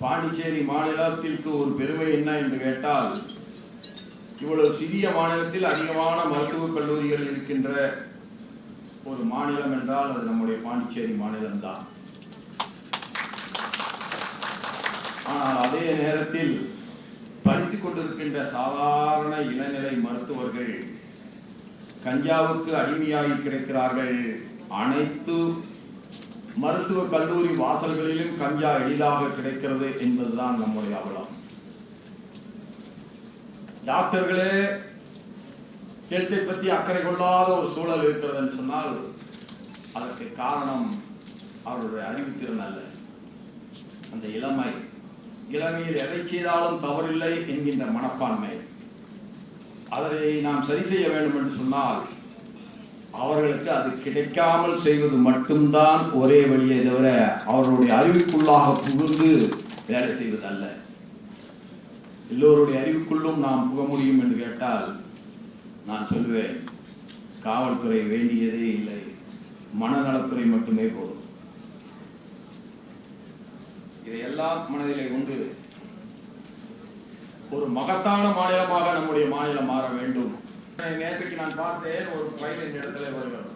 பாண்டிச்சேரி மாநிலத்திற்கு ஒரு பெருமை என்ன என்று கேட்டால் இவ்வளவு சிறிய மாநிலத்தில் அதிகமான மருத்துவக் கல்லூரிகள் இருக்கின்ற ஒரு மாநிலம் என்றால் அது நம்முடைய பாண்டிச்சேரி மாநிலம்தான். ஆனால் அதே நேரத்தில் படித்துக் கொண்டிருக்கின்ற சாதாரண இளநிலை மருத்துவர்கள் கஞ்சாவுக்கு அடிமையாகி கிடைக்கிறார்கள். அனைத்து மருத்துவ கல்லூரி வாசல்களிலும் கஞ்சா எளிதாக கிடைக்கிறது என்பதுதான் நம்முடைய அவலம் டாக்டர்களே ஹெல்த்தை பற்றி அக்கறை கொள்ளாத ஒரு சூழல் இருக்கிறதுன்னு சொன்னால் அதற்கு காரணம் அவருடைய அறிவுத்திறன் அல்ல. அந்த இளமை. இளமையில் எதை செய்தாலும் தவறில்லை என்கின்ற மனப்பான்மை. அதை நாம் சரி செய்ய வேண்டும் என்று சொன்னால் அவர்களுக்கு அது கிடைக்காமல் செய்வது மட்டும்தான் ஒரே வழியே தவிர அவர்களுடைய அறிவுக்குள்ளாக புகுந்து வேலை செய்வது அல்ல எல்லோருடைய அறிவுக்குள்ளும் நாம் புக முடியும் என்று கேட்டால் நான் சொல்லுவேன் காவல்துறை வேண்டியதே இல்லை. மனநலத்துறை மட்டுமே போதும். இதையெல்லாம் மனதிலே கொண்டு ஒரு மகத்தான மாநிலமாக நம்முடைய மாநிலம் மாற வேண்டும். நேற்றுக்கு நான் பார்த்தேன் ஒரு ஃபைல் இந்த இடத்துல வருகிறது.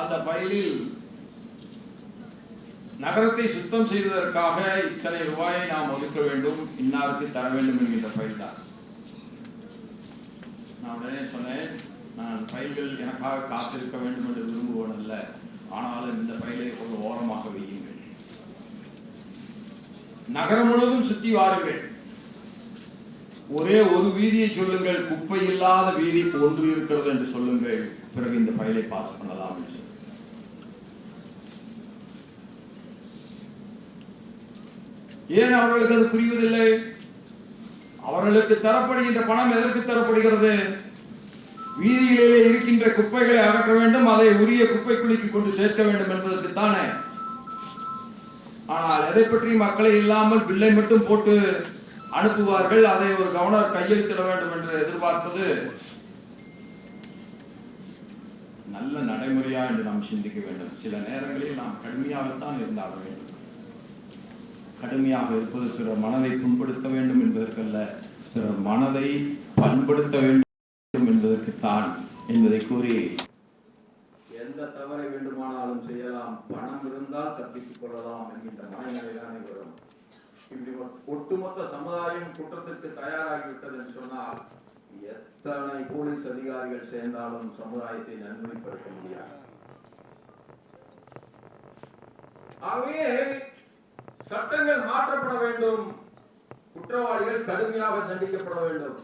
அந்த ஃபைலில் நகரத்தை சுத்தம் செய்வதற்காக இத்தனை ரூபாயை நாம் ஒதுக்க வேண்டும் இன்னாருக்கு தர வேண்டும் என்கின்ற ஃபைல் தான். நான் உடனே சொன்னேன் நான் ஃபைல்கள் எனக்காக காத்திருக்க வேண்டும் என்று விரும்புவன் அல்ல ஆனாலும் இந்த ஃபைலை ஒரு ஓரமாக வையுங்கள். நகரம் முழுவதும் சுற்றி வாருங்கள். ஒரே ஒரு வீதியை சொல்லுங்கள் குப்பை இல்லாத வீதி ஒன்று இருக்கிறது என்று சொல்லுங்கள். பிறகு இந்த ஃபைலை பாஸ் பண்ணலாம் என்று ஏன் அவர்களுக்கு அது புரிவதில்லை? அவர்களுக்கு தரப்படுகின்ற பணம் எதற்கு தரப்படுகிறது? வீதியிலே இருக்கின்ற குப்பைகளை அகற்ற வேண்டும் அதை உரிய குப்பை குழிக்கு கொண்டு சேர்க்க வேண்டும் என்பதற்கு தானே. ஆனால் எதை பற்றி மக்களை இல்லாமல் பில்லை மட்டும் போட்டு அனுப்புவார்கள். அதை ஒரு கவர்னர் கையெழுத்திட வேண்டும் என்று எதிர்பார்ப்பது நல்ல நடைமுறையா என்று நாம் சிந்திக்க வேண்டும். சில நேரங்களில் நாம் கடுமையாகத்தான் இருந்தாக வேண்டும். கடுமையாக இருப்பது பிற மனதை புண்படுத்த வேண்டும் என்பதற்கல்ல பிற மனதை பண்படுத்த வேண்டும் என்பதற்குத்தான் என்பதை கூறி எந்த தவறை வேண்டுமானாலும் செய்யலாம். பணம் இருந்தால் தப்பித்துக் கொள்ளலாம் என்கின்ற மனநிலை தானே வரும். இப்படி ஒட்டுமொத்த சமுதாயம் குற்றத்திற்கு தயாராகிவிட்டது என்று சொன்னால் எத்தனை போலீஸ் அதிகாரிகள் சேர்ந்தாலும் சமுதாயத்தை நன்மைப்படுத்த முடியாது. ஆகவே சட்டங்கள் மாற்றப்பட வேண்டும். குற்றவாளிகள் கடுமையாக தண்டிக்கப்பட வேண்டும்.